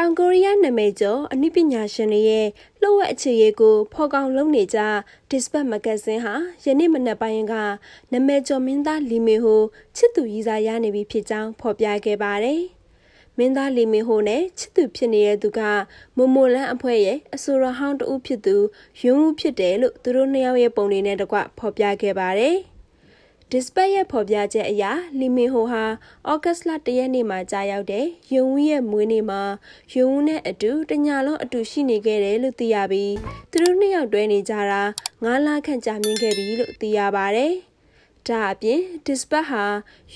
ရီးယားနာမည်ကျော်အနုပညာရှင်တွေရဲ့လှုပ်ဝက်အခြေရေးကိုဖော်ကောင်လုပ်နေကြ Dispatch မဂ္ဂဇင်းဟာယနေ့မနက်ပိုင်းကနာမည်ကျော်မင်းသားလီမီဟိုချစ်သူရည်စားရနေပြီဖြစ်ကြောင်းဖော်ပြခဲ့ပါတယ်။မင်းသားလီမီဟိုနဲ့ချစ်သူဖြစ်နေတဲ့သူကမမိုလန်းအဖွဲ့ရဲ့အဆိုရဟောင်းတဦးဖြစ်သူယွန်းဦးဖြစ်တယ်လို့သူတို့နှစ်ယောက်ရဲ့ပုံတွေနဲ့တကွဖော်ပြခဲ့ပါတယ်။ Dispatch ရဲ့ဖော်ပြချက်အရလီမင်ဟိုဟာဩဂတ်စ်လ၁ရက်နေ့မှာကြာရောက်တဲ့ယုံဝီရဲ့မွေးနေ့မှာယုံဝီနဲ့အတူတညလုံးအတူရှိနေခဲ့တယ်လို့သိရပြီးသူတို့နှစ်ယောက်တွဲနေကြတာ၅လခန့်ကြာမြင့်ခဲ့ပြီလို့သိရပါတယ်။ဒါအပြင် Dispatch ဟာ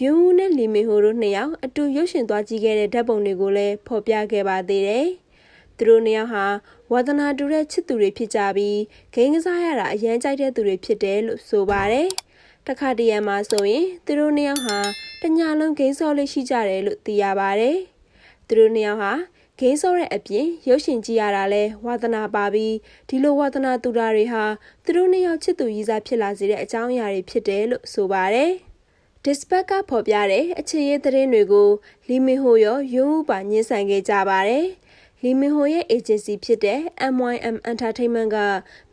ယုံဝီနဲ့လီမင်ဟိုတို့နှစ်ယောက်အတူရုပ်ရှင်သွားကြည့်ခဲ့တဲ့ဓာတ်ပုံတွေကိုလည်းဖော်ပြခဲ့ပါသေးတယ်။သူတို့နှစ်ယောက်ဟာဝါသနာတူတဲ့ချစ်သူတွေဖြစ်ကြပြီးဂိမ်းကစားရတာအရန်ကြိုက်တဲ့သူတွေဖြစ်တယ်လို့ဆိုပါတယ်။ တခါတရံမှာဆိုရင်သူတို့နှစ်ယောက်ဟာတညလုံးဂိမ်းစောလေးရှိကြတယ်လို့သိရပါတယ်။သူတို့နှစ်ယောက်ဟာဂိမ်းစောတဲ့အပြင်ရုပ်ရှင်ကြည့်ရတာလဲဝါသနာပါပြီးဒီလိုဝါသနာတူတာတွေဟာသူတို့နှစ်ယောက်ချစ်သူရည်စားဖြစ်လာစေတဲ့အကြောင်းအရာတွေဖြစ်တယ်လို့ဆိုပါတယ်။ Dispatch ကဖော်ပြတဲ့အခြေရေးသတင်းတွေကိုလီမင်ဟိုရောယုံဥပါညှင်းဆန်ခဲ့ကြပါတယ်။ လီမင်ဟိုရဲ့ agency ဖြစ်တဲ့ MYM Entertainment က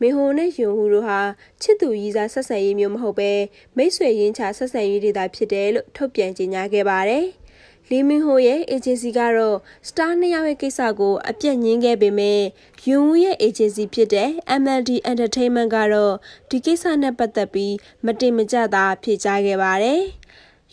မင်ဟိုနဲ့ယွန်ဟူတို့ဟာချစ်သူရည်စားဆက်ဆံရေးမျိုးမဟုတ်ပဲမိတ်ဆွေရင်းချဆက်ဆံရေးတွေသာဖြစ်တယ်လို့ထုတ်ပြန်ကြေညာခဲ့ပါတယ်။လီမင်ဟိုရဲ့ agency ကတော့ star နှစ်ယောက်ရဲ့ကိစ္စကိုအပြတ်ငင်းခဲ့ပေမဲ့ယွန်ဟူရဲ့ agency ဖြစ်တဲ့ MLD Entertainment ကတော့ဒီကိစ္စနဲ့ပတ်သက်ပြီးမတင်မကြတာဖြေကြားခဲ့ပါတယ်။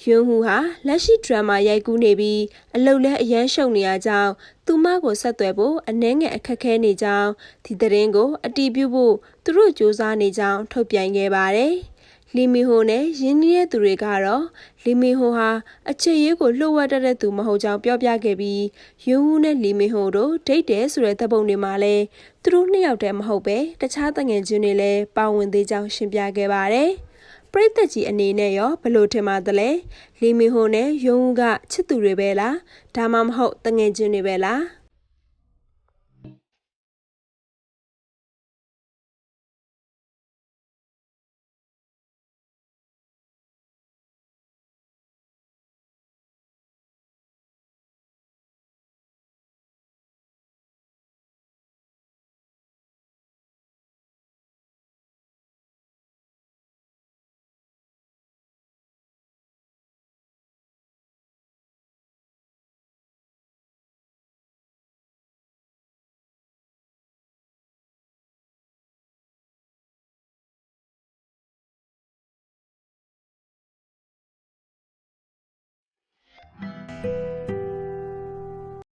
ယွန်းဟူဟာလက်ရှိဒရမာရိုက်ကူးနေပြီးအလုတ်လဲအရန်ရှုံနေရကြောင်းသူမကိုဆက်သွယ်ဖို့အနှဲငယ်အခက်ခဲနေကြောင်းဒီသတင်းကိုအတီးပြုဖို့သူတို့စ조사နေကြောင်းထုတ်ပြန်ခဲ့ပါတယ်။လီမီဟိုနဲ့ရင်းနှီးတဲ့သူတွေကတော့လီမီဟိုဟာအခြေရေးကိုလှုပ်ဝက်တတ်တဲ့သူမဟုတ်ကြောင်းပြောပြခဲ့ပြီးယွန်းဟူနဲ့လီမီဟိုတို့ဒိတ်တယ်ဆိုတဲ့သဘောပုံတွေမှာလည်းသူတို့နှစ်ယောက်တည်းမဟုတ်ပဲတခြားတငယ်ချင်းတွေလည်းပါဝင်သေးကြောင်းရှင်းပြခဲ့ပါတယ်။ပ ရိသတ်ကြီးအနေနဲ့ရောဘလို့ထင်ပါသလဲလီမီဟိုနဲ့ယုံဦးကချစ်သူတွေပဲလားဒါမှမဟုတ်တငယ်ချင်းတွေပဲလား